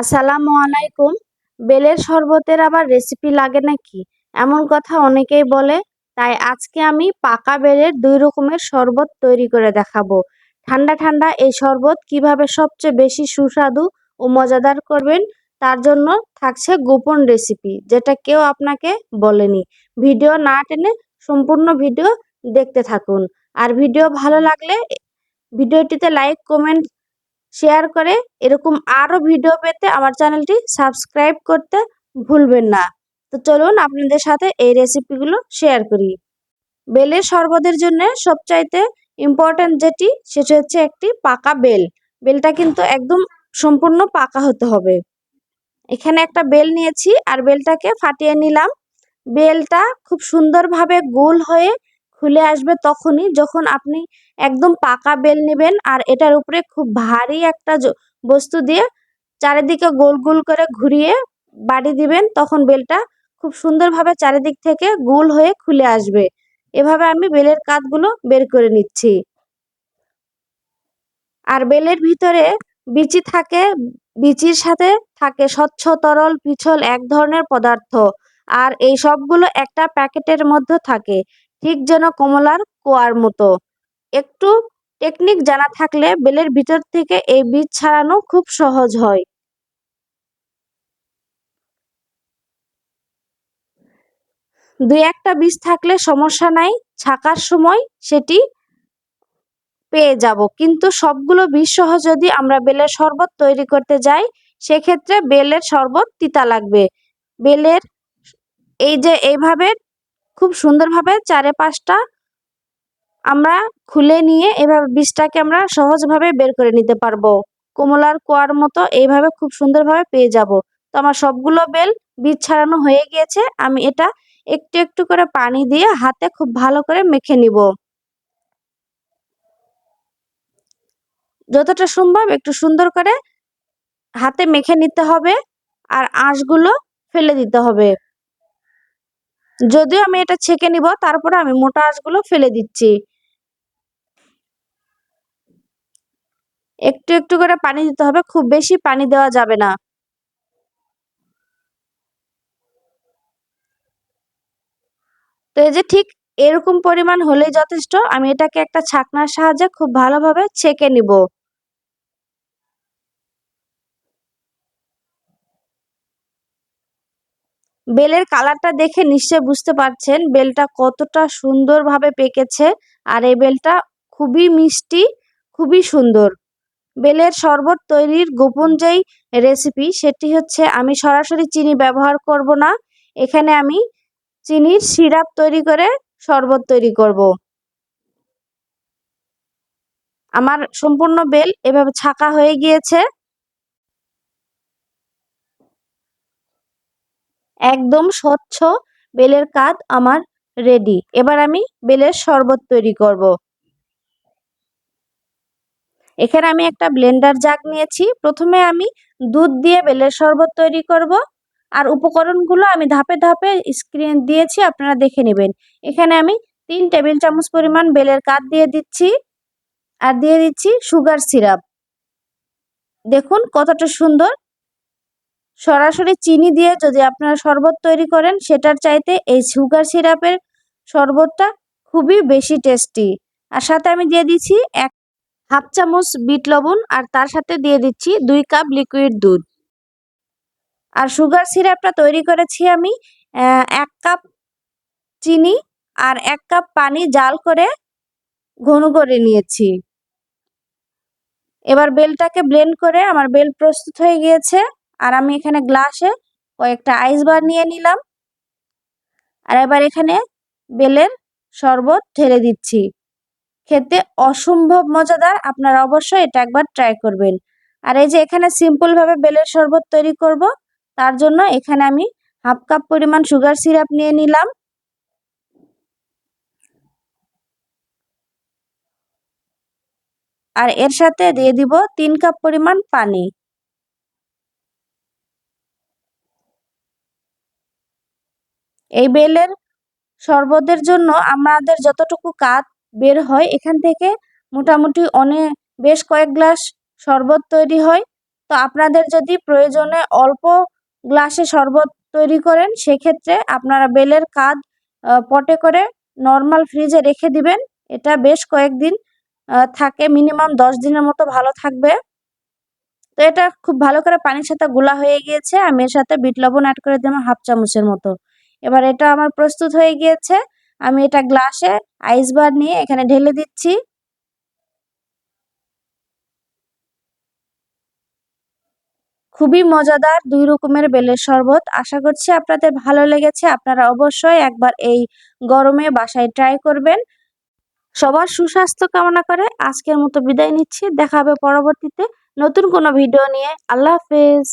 আসসালামু আলাইকুম। বেলের শরবতের আবার রেসিপি লাগে নাকি? এমন কথা অনেকেই বলে, তাই আজকে আমি পাকা বেলের দুই রকমের শরবত তৈরি করে দেখাবো। ঠান্ডা ঠান্ডা এই শরবত কীভাবে সবচেয়ে বেশি সুস্বাদু ও মজাদার করবেন, তার জন্য থাকছে গোপন রেসিপি যেটা কেউ আপনাকে বলেনি। ভিডিও না টেনে সম্পূর্ণ ভিডিও দেখতে থাকুন। আর ভিডিও ভালো লাগলে ভিডিওটিতে লাইক কমেন্ট শেয়ার করে এরকম আরও ভিডিও পেতে আমার চ্যানেলটি সাবস্ক্রাইব করতে ভুলবেন না। তো চলুন আপনাদের সাথে এই রেসিপিগুলো শেয়ার করি। বেলের শরবতের জন্য সবচাইতে ইম্পর্ট্যান্ট যেটি, সেটা হচ্ছে একটি পাকা বেল। বেলটা কিন্তু একদম সম্পূর্ণ পাকা হতে হবে। এখানে একটা বেল নিয়েছি আর বেলটাকে ফাটিয়ে নিলাম। বেলটা খুব সুন্দরভাবে গোল হয়ে খুলে আসবে তখনই যখন আপনি একদম পাকা বেল নেবেন আর এটার উপরে খুব ভারী একটা বস্তু দিয়ে চারিদিকে গোল গোল করে ঘুরিয়ে বাড়ি দিবেন, তখন বেলটা খুব সুন্দরভাবে চারিদিক থেকে গোল হয়ে খুলে আসবে। এভাবে আমি বেলের কাঠগুলো বের করে নিচ্ছি। আর বেলের ভিতরে বিচি থাকে, বিচির সাথে থাকে স্বচ্ছ, তরল, পিছল, এক ধরনের পদার্থ। আর এই সবগুলো একটা প্যাকেটের মধ্যে থাকে। ঠিক যেন কমলার কোয়ার মতো। একটু টেকনিক জানা থাকলে বেলের ভিতর থেকে এই বীজ ছাড়ানো খুব সহজ হয়। দুই একটা বীজ থাকলে সমস্যা নাই, ছাকার সময় সেটি পেয়ে যাব। কিন্তু সবগুলো বীজ সহ যদি আমরা বেলের শরবত তৈরি করতে যাই, সেক্ষেত্রে বেলের শরবত তিতা লাগবে। বেলের এই যে এইভাবে খুব সুন্দরভাবে চারে পাঁচটা আমরা খুলে নিয়ে এভাবে বীজটাকে আমরা সহজভাবে বের করে নিতে পারব। কমলার কোয়ার মতো এইভাবে খুব সুন্দরভাবে পেয়ে যাব। তো আমার সবগুলো বেল বীজ ছাড়ানো হয়ে গিয়েছে। আমি এটা একটু একটু করে পানি দিয়ে হাতে খুব ভালো করে মেখে নিব। যতটা সম্ভব একটু সুন্দর করে হাতে মেখে নিতে হবে। আর আঁশগুলো ফেলে দিতে হবে। যদিও আমি এটা ছেঁকে নিব, তারপরে আমি মোটা আঁশগুলো ফেলে দিচ্ছি। একটু একটু করে পানি দিতে হবে, খুব বেশি পানি দেওয়া যাবে না। তো এই যে ঠিক এরকম পরিমাণ হলেই যথেষ্ট, আমি এটাকে একটা ছাকনার সাহায্যে খুব ভালোভাবে ছেঁকে নিব। বেলের কালারটা দেখে নিশ্চয় বুঝতে পারছেন, বেলটা কতটা সুন্দরভাবে পেকেছে আর এই বেলটা খুবই মিষ্টি, খুবই সুন্দর। বেলের শরবত তৈরির গোপন যেই রেসিপি সেটি হচ্ছে আমি সরাসরি চিনি ব্যবহার করব না, এখানে আমি চিনির সিরাপ তৈরি করে শরবত তৈরি করব। আমার সম্পূর্ণ বেল এভাবে ছাকা হয়ে গিয়েছে। একদম স্বচ্ছ বেলের কাজ আমার রেডি এবার আমি বেলের শরবত তৈরি করব। এখানে আমি একটা ব্লেন্ডার জাগ নিয়েছি। প্রথমে আমি দুধ দিয়ে বেলের শরবত তৈরি করব। আর উপকরণগুলো আমি ধাপে ধাপে স্ক্রিন দিয়েছি, আপনারা দেখে নেবেন। এখানে আমি তিন টেবিল চামচ পরিমাণ বেলের কাঠ দিয়ে দিচ্ছি। আর দিয়ে দিচ্ছি সুগার সিরাপ দেখুন কতটা সুন্দর সরাসরি চিনি দিয়ে যদি আপনারা শরবত তৈরি করেন, সেটার চাইতে এই সুগার সিরাপের শরবতটা খুবই বেশি টেস্টি। আর সাথে আমি দিয়ে দিচ্ছি এক হাফ চামচ বিট লবণ আর তার সাথে দিয়ে দিচ্ছি দুই কাপ লিকুইড দুধ। আর সুগার সিরাপটা তৈরি করেছি আমি এক কাপ চিনি আর এক কাপ পানি জাল করে ঘন করে নিয়েছি। এবার বেলটাকে ব্লেন্ড করে, আমার বেল প্রস্তুত হয়ে গিয়েছে। আর আমি এখানে গ্লাসে কয়েকটা আইস বার নিয়ে নিলাম। আর এবার এখানে বেলের শরবত ঢেলে দিচ্ছি। খেতে অসম্ভব মজাদার, আপনারা অবশ্যই এটা একবার ট্রাই করবেন। আর এই যে এখানে সিম্পলভাবে বেলের শরবত তৈরি করব, তার জন্য এখানে আমি হাফ কাপ পরিমাণ সুগার সিরাপ নিয়ে নিলাম। আর এর সাথে দিয়ে দিব তিন কাপ পরিমাণ পানি। এই বেলের শরবতের জন্য আমাদের যতটুকু কাত বের হয়, এখান থেকে মোটামুটি অনেক বেশ কয়েক গ্লাস শরবত তৈরি হয়। তো আপনাদের যদি প্রয়োজনে অল্প গ্লাসে শরবত তৈরি করেন, সেক্ষেত্রে আপনারা বেলের কাদ পটে করে নর্মাল ফ্রিজে রেখে দিবেন। এটা বেশ কয়েকদিন থাকে, মিনিমাম দশ দিনের মতো ভালো থাকবে। তো এটা খুব ভালো করে পানির সাথে গুলা হয়ে গিয়েছে। আমি এর সাথে বিট লবণ অ্যাড করে দিলাম হাফ চামচের মতো। এবার এটা আমার প্রস্তুত হয়ে গিয়েছে। আমি এটা গ্লাসে আইস বার নিয়ে এখানে ঢেলে দিচ্ছি। খুবই মজাদার দুই রকমের বেলের শরবত। আশা করছি আপনাদের ভালো লেগেছে। আপনারা অবশ্যই একবার এই গরমে বাসায় ট্রাই করবেন। সবার সুস্বাস্থ্য কামনা করে আজকের মতো বিদায় নিচ্ছি। দেখা হবে পরবর্তীতে নতুন কোনো ভিডিও নিয়ে। আল্লাহ হাফেজ।